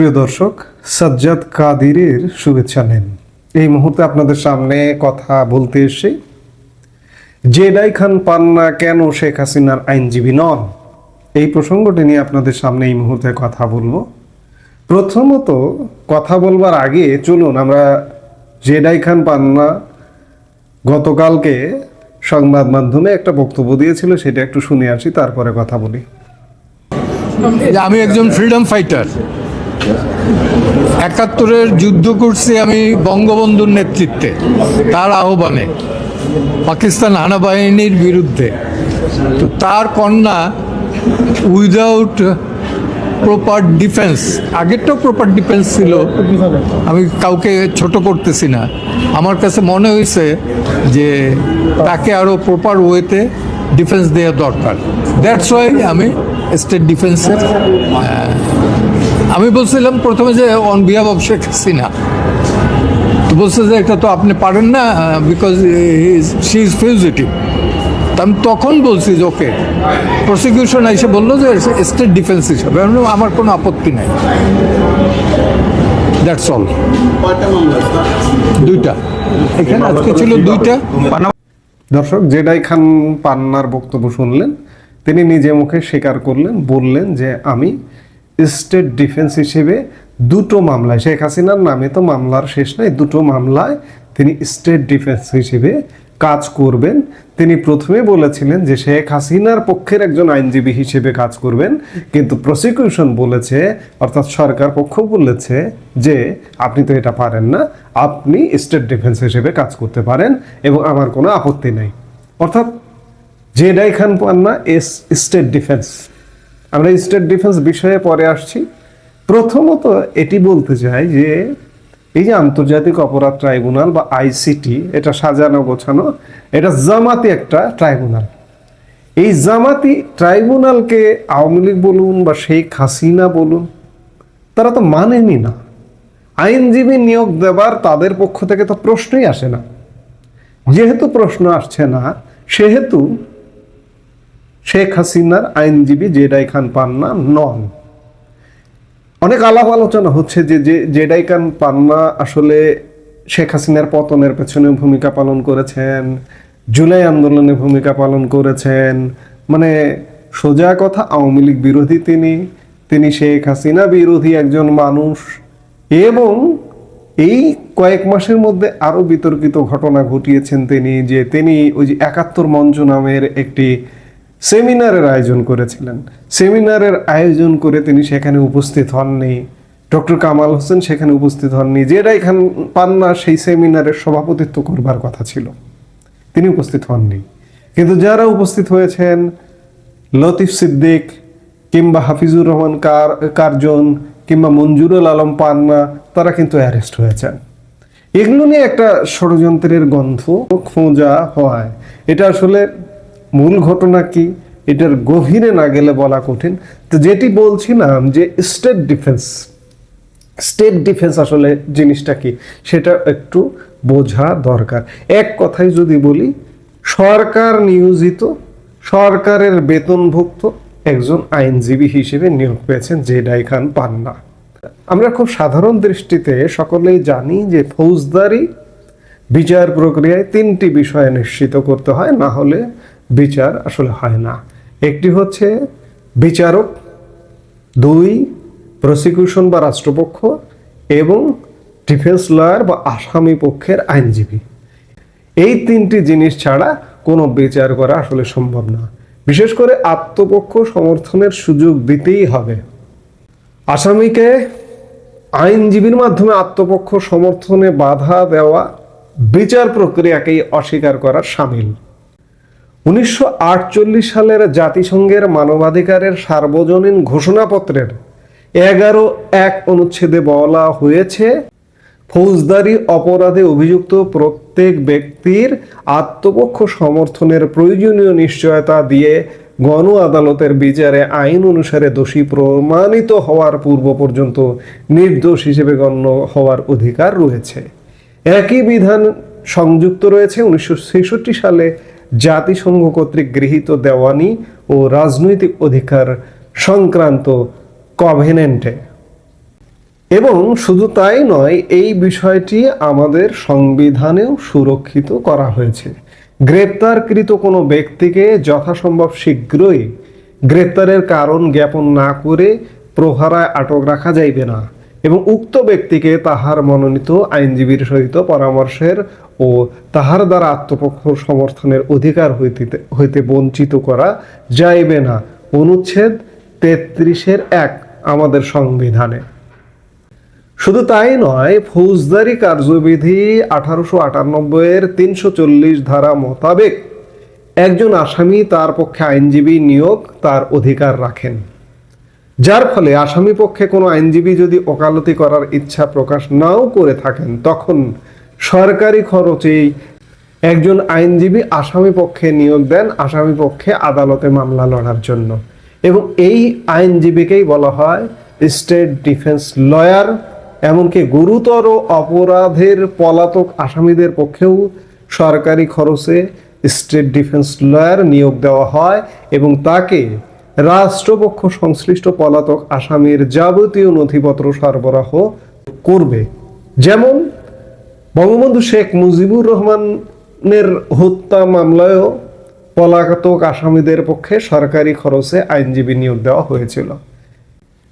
প্রিয় দর্শক, সাজ্জাদ কাদিরের শুভেচ্ছা নেন। এই মুহূর্তে আপনাদের সামনে কথা বলতে এসে জেডাই খান পান্না কেন শেখ হাসিনার আইনজীবী নন? এই প্রসঙ্গটি নিয়ে আপনাদের সামনে এই মুহূর্তে কথা বলব। প্রথমত কথা বলবার আগে চলুন আমরা জেডাই খান পান্না গতকালকে সংবাদ মাধ্যমে একটা বক্তব্য দিয়েছিল, সেটা একটু শুনে আসি, তারপরে কথা বলি। আমি একজন ফ্রিডম ফাইটার একাত্তরের যুদ্ধ করছি আমি বঙ্গবন্ধুর নেতৃত্বে, তার আহ্বানে, পাকিস্তান হানাবাহিনীর বিরুদ্ধে। তো তার কন্যা উইদাউট প্রপার ডিফেন্স আগেরটাও প্রপার ডিফেন্স ছিল, আমি কাউকে ছোট করতেছি না। আমার কাছে মনে হয়েছে যে তাকে আরও প্রপার ওয়েতে ডিফেন্স দেওয়া দরকার। দ্যাটস ওয়াই আমি স্টেট ডিফেন্সের আমি বলছিলাম প্রথমে যে on behalf of Sheikh Hasina তো বলছে যে এটা তো আপনি পারেন না বিকজ শি ইজ ফিউজিটিভ আমি তখন বলছি যে ওকে প্রসিকিউশন এসে বলল যে স্টেট ডিফেন্স হিসাবে। আমার কোনো আপত্তি নাই। দ্যাটস অল দুইটা। এখানে আজকে ছিল দুইটা। দর্শক, জেডাই খান পান্নার বক্তব্য শুনলেন। তিনি নিজে মুখে স্বীকার করলেন, বললেন যে, আমি স্টেট ডিফেন্স হিসেবে দুটো মামলায়, শেখ হাসিনার নামে তো মামলার শেষ নাই, দুটো মামলায় তিনি স্টেট ডিফেন্স হিসেবে কাজ করবেন। তিনি প্রথমে বলেছিলেন যে শেখ হাসিনার পক্ষের একজন আইনজীবী হিসেবে কাজ করবেন, কিন্তু প্রসিকিউশন বলেছে, অর্থাৎ সরকার পক্ষ বলেছে যে আপনি তো এটা পারেন না, আপনি স্টেট ডিফেন্স হিসেবে কাজ করতে পারেন এবং আমার কোনো আপত্তি নেই। অর্থাৎ Z I Khan Panna as state defence. আমরা স্টেট ডিফেন্স বিষয়ে পরে আসছি। প্রথমত এটি বলতে চাই যে, এই যে আন্তর্জাতিক অপরাধ ট্রাইব্যুনাল বা আইসিটি, এটা সাজানো গোছানো, এটা জামাতি একটা ট্রাইব্যুনাল। এই জামাতি ট্রাইব্যুনালকে আওয়ামী লীগ বলুন বা শেখ হাসিনা বলুন, তারা তো মানেনি না। আইনজীবী নিয়োগ দেবার তাদের পক্ষ থেকে তো প্রশ্নই আসে না। যেহেতু প্রশ্ন আসছে না, সেহেতু শেখ হাসিনার আইনজীবী জেডাই খান পান্না নন। অনেক আলাপ আলোচনা হচ্ছে যে জেডাই খান পান্না আসলে শেখ হাসিনার পতনের পেছনে ভূমিকা পালন করেছেন, জুলাই আন্দোলনে ভূমিকা পালন করেছেন। মানে সোজা কথা, আওয়ামী লীগ বিরোধী তিনি তিনি শেখ হাসিনা বিরোধী একজন মানুষ। এবং এই কয়েক মাসের মধ্যে আরও বিতর্কিত ঘটনা ঘটিয়েছেন তিনি, যে তিনি ওই যে একাত্তর মঞ্চ নামের একটি সেমিনারের আয়োজন করেছিলেন। সেমিনারের আয়োজন করে তিনি সেখানে উপস্থিত হননি। ডক্টর কামাল হোসেন সেখানে উপস্থিত হননি। যেটা এখান পান্না সেই সেমিনারের সভাপতিত্ব করবার কথা ছিল। তিনি উপস্থিত হননি। কিন্তু যারা উপস্থিত হয়েছেন, লতিফ সিদ্দিক কিংবা হাফিজুর রহমান কার, কার্জন কিংবা মঞ্জুরুল আলম পান্না, তারা কিন্তু অ্যারেস্ট হয়েছেন। এগুলো নিয়ে একটা ষড়যন্ত্রের গন্ধ খোঁজা হয়। এটা আসলে মূল ঘটনা কি? এটার গভীরে না গেলে বলা কঠিন। তো যেটি বলছিলাম যে স্টেট ডিফেন্স স্টেট ডিফেন্স আসলে জিনিসটা কি? সেটা একটু বোঝা দরকার। এক কথায় যদি বলি, সরকার নিয়োজিত, সরকারের বেতনভুক্ত একজন আইনজীবী হিসেবে নিয়োগ পেয়েছেন জেডাই খান পান্না। আমরা খুব সাধারণ দৃষ্টিতে সকলেই জানি যে ফৌজদারি, বিচার প্রক্রিয়ায় তিনটি বিষয় নিশ্চিত করতে হয়। না হলে বিচার আসলে হয় না। একটি হচ্ছে বিচারক, দুই প্রসিকিউশন বা রাষ্ট্রপক্ষ এবং ডিফেন্স লয়ার বা আসামি পক্ষের আইনজীবী। এই তিনটি জিনিস ছাড়া কোনো বিচার করা আসলে সম্ভব না। বিশেষ করে আত্মপক্ষ সমর্থনের সুযোগ দিতেই হবে। আসামিকে আইনজীবীর মাধ্যমে আত্মপক্ষ সমর্থনে বাধা দেওয়া বিচার প্রক্রিয়াকেই অস্বীকার করার সামিল। উনিশশো আটচল্লিশ সালের জাতিসংঘের মানবাধিকারের সার্বজনীন ঘোষণাপত্রের এগারো এক অনুচ্ছেদে বলা হয়েছে, ফৌজদারি অপরাধে অভিযুক্ত প্রত্যেক ব্যক্তির আত্মপক্ষ সমর্থনের প্রয়োজনীয় নিশ্চয়তা দিয়ে গণ আদালতের বিচারে আইন অনুসারে দোষী প্রমাণিত হওয়ার পূর্ব পর্যন্ত নির্দোষ হিসেবে গণ্য হওয়ার অধিকার রয়েছে। একই বিধান সংযুক্ত রয়েছে উনিশশো ছেষট্টি সালে জাতিসংঘ কর্তৃক গৃহীত দেওয়ানি ও রাজনৈতিক অধিকার সংক্রান্ত কভেনেন্টে। এবং শুধু তাই নয়, এই বিষয়টি আমাদের সংবিধানেও সুরক্ষিত করা হয়েছে। গ্রেপ্তারকৃত কোনো ব্যক্তিকে যথাসম্ভব শীঘ্রই গ্রেপ্তারের কারণ জ্ঞাপন না করে প্রহারায় আটক রাখা যাইবে না। এবং উক্ত ব্যক্তিকে তাহার মনোনীত আইনজীবীর সহিত পরামর্শের ও তাহার দ্বারা আত্মপক্ষ সমর্থনের অধিকার হইতে হইতে বঞ্চিত করা যাইবে না। অনুচ্ছেদ তেত্রিশের এক আমাদের সংবিধানে। শুধু তাই নয়, ফৌজদারি কার্যবিধি আঠারোশো আটানব্বই এর তিনশো চল্লিশ ধারা মোতাবেক একজন আসামি তার পক্ষে আইনজীবী নিয়োগ তার অধিকার রাখেন। যার ফলে আসামি পক্ষে কোনো আইনজীবী যদি ওকালতি করার ইচ্ছা প্রকাশ নাও করে থাকেন, তখন সরকারি খরচেই একজন আইনজীবী আসামি পক্ষে নিয়োগ দেন, আসামি পক্ষে আদালতে মামলা লড়ার জন্য। এবং এই আইনজীবীকেই বলা হয় স্টেট ডিফেন্স লয়ার, এমনকি গুরুতর অপরাধের পলাতক আসামিদের পক্ষেও সরকারি খরচে স্টেট ডিফেন্স লয়ার নিয়োগ দেওয়া হয় এবং তাকে রাষ্ট্রপক্ষ সংশ্লিষ্ট পলাতক আসামির যাবতীয় নথিপত্র সরবরাহ করবে। যেমন, বঙ্গবন্ধু শেখ মুজিবুর রহমানের হত্যা মামলায়ও পলাতক আসামিদের পক্ষে সরকারি খরচে আইনজীবী নিয়োগ দেওয়া হয়েছিল।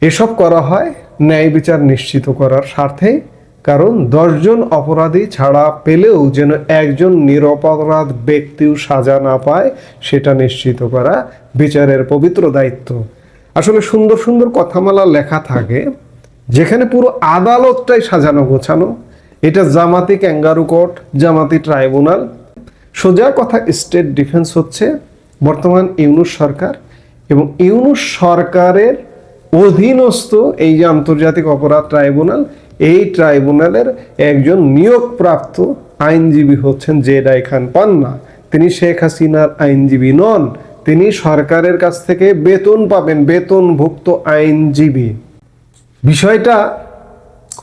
এসব করা হয়, ন্যায় বিচার নিশ্চিত করার স্বার্থে কারণ দশজন অপরাধী ছাড়া পেলেও যেন একজন নিরপরাধ ব্যক্তিও সাজা না পায়, সেটা নিশ্চিত করা বিচারের পবিত্র দায়িত্ব। আসলে সুন্দর সুন্দর কথামালা লেখা থাকে, যেখানে পুরো আদালতটাই সাজানো গোছানো। এটা জামাতি ক্যাঙ্গারু কোর্ট, জামাতি ট্রাইব্যুনাল। সোজা কথা স্টেট ডিফেন্স হচ্ছে বর্তমান ইউনুস সরকার এবং ইউনুস সরকারের অধীনস্থ এই যে আন্তর্জাতিক অপরাধ ট্রাইব্যুনাল এই ট্রাইব্যুনালের একজন নিয়োগপ্রাপ্ত আইনজীবী হচ্ছেন জেডাই খান পান্না। তিনি শেখ হাসিনার আইনজীবী নন। তিনি সরকারের কাছ থেকে বেতন পাবেন, বেতনভুক্ত আইনজীবী। বিষয়টা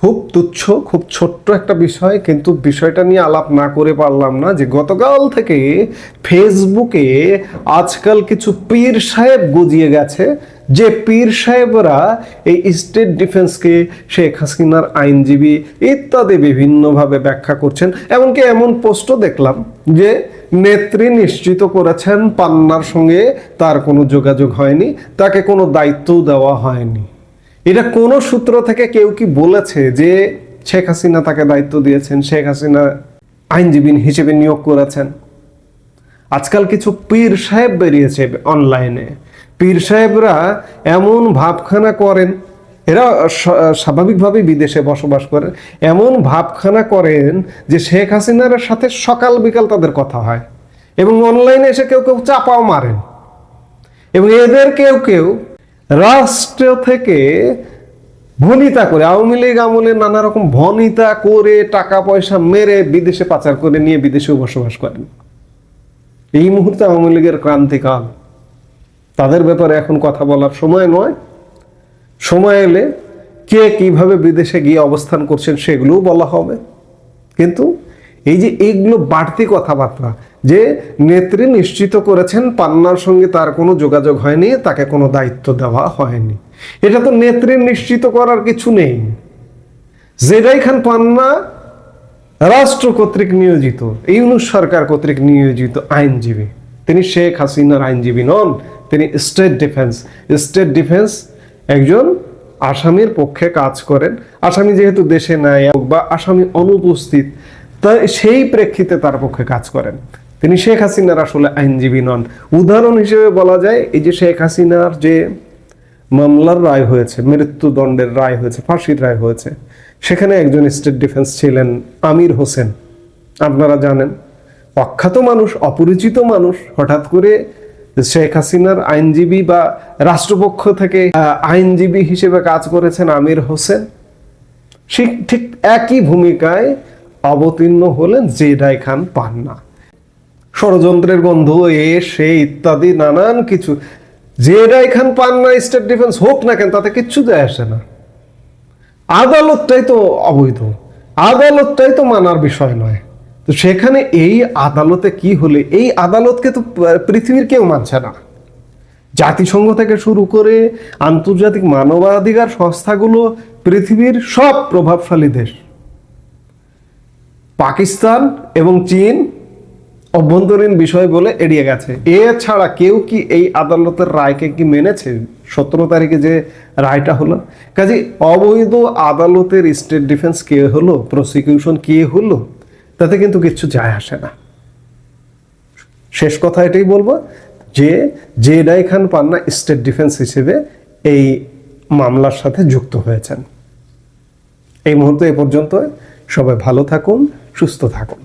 খুব তুচ্ছ, খুব ছোট্ট একটা বিষয়, কিন্তু বিষয়টা নিয়ে আলাপ না করে পারলাম না যে গতকাল থেকে ফেসবুকে আজকাল কিছু পীর সাহেব গজিয়ে গেছে, যে পীর সাহেবরা এই স্টেট ডিফেন্সকে শেখ হাসিনার আইনজীবী ইত্যাদি বিভিন্নভাবে ব্যাখ্যা করছেন, এমনকি এমন পোস্টও দেখলাম যে নেত্রী নিশ্চিত করেছেন পান্নার সঙ্গে তার কোনো যোগাযোগ হয়নি, তাকে কোনো দায়িত্বও দেওয়া হয়নি। এটা কোন সূত্র থেকে কেউ কি বলেছে যে শেখ হাসিনা তাকে দায়িত্ব দিয়েছেন, শেখ হাসিনা আইনজীবী হিসেবে নিয়োগ করেছেন? আজকাল কিছু পীর সাহেব বেরিয়েছে অনলাইনে পীর সাহেবরা এমন ভাবখানা করেন, এরা স্বাভাবিকভাবেই বিদেশে বসবাস করেন এমন ভাবখানা করেন যে শেখ হাসিনার সাথে সকাল বিকাল তাদের কথা হয়। এবং অনলাইনে এসে কেউ কেউ চাপাও মারেন। এবং এদের কেউ কেউ রাষ্ট্র থেকে ভনিতা করে, আওয়ামী লীগ আমলে নানা রকম ভনিতা করে টাকা পয়সা মেরে বিদেশে পাচার করে নিয়ে বিদেশেও বসবাস করেন। এই মুহূর্তে আওয়ামী লীগের ক্রান্তিকাল। তাদের ব্যাপারে এখন কথা বলার সময় নয়। সময় এলে কে কীভাবে বিদেশে গিয়ে অবস্থান করছেন সেগুলোও বলা হবে। কিন্তু এই যে এইগুলো বাড়তি কথাবার্তা যে নেত্রী নিশ্চিত করেছেন পান্নার সঙ্গে তার কোনো যোগাযোগ হয়নি, তাকে কোনো দায়িত্ব দেওয়া হয়নি। এটা তো নেত্রী নিশ্চিত করার কিছু নেই। জেডাই খান পান্না রাষ্ট্র কর্তৃক নিয়োজিত, ইউনুস সরকার কর্তৃক নিয়োজিত আইনজীবী। তিনি শেখ হাসিনার আইনজীবী নন, তিনি স্টেট ডিফেন্স। স্টেট ডিফেন্স একজন আসামির পক্ষে কাজ করেন। আসামি যেহেতু দেশে নাই বা আসামি অনুপস্থিত, তাই সেই প্রেক্ষিতে তার পক্ষে কাজ করেন। তিনি শেখ হাসিনার আসলে আইনজীবী নন। উদাহরণ হিসেবে বলা যায়, এই যে শেখ হাসিনার যে মামলার রায় হয়েছে, মৃত্যুদণ্ডের রায় হয়েছে, ফাঁসির রায় হয়েছে, সেখানে একজন স্টেট ডিফেন্স ছিলেন আমির হোসেন। আপনারা জানেন, অখ্যাত মানুষ, অপরিচিত মানুষ, হঠাৎ করে শেখ হাসিনার আইনজীবী বা রাষ্ট্রপক্ষ থেকে আইনজীবী হিসেবে কাজ করেছেন আমির হোসেন। ঠিক ঠিক একই ভূমিকায় অবতীর্ণ হলেন জেডাই খান পান্না। ষড়যন্ত্রের গন্ধ, এ, সে, ইত্যাদি, নানান কিছু। জেডাই খান পান্না স্টেট ডিফেন্স হোক না কেন, তাতে কিচ্ছু যায় আসে না। আদালতটাই তো অবৈধ। আদালতটাই তো মানার বিষয় নয়। তো সেখানে এই আদালতে কি হলে? এই আদালতকে তো পৃথিবীর কেউ মানছে না। জাতিসংঘ থেকে শুরু করে আন্তর্জাতিক মানবাধিকার সংস্থাগুলো পৃথিবীর সব প্রভাবশালী দেশ। পাকিস্তান এবং চীন অভ্যন্তরীণ বিষয় বলে এড়িয়ে গেছে। এছাড়া কেউ কি এই আদালতের রায়কে কি মেনেছে? সতেরো তারিখে যে রায়টা হলো। কাজে অবৈধ আদালতের স্টেট ডিফেন্স কে হলো? প্রসিকিউশন কে হলো? তাতে কিন্তু কিচ্ছু যায় আসে না। শেষ কথা এটাই বলব যে Z I Khan Panna state defence হিসেবে এই মামলার সাথে যুক্ত হয়েছেন। এই মুহূর্তে এ পর্যন্ত সবাই ভালো থাকুন, সুস্থ থাকুন।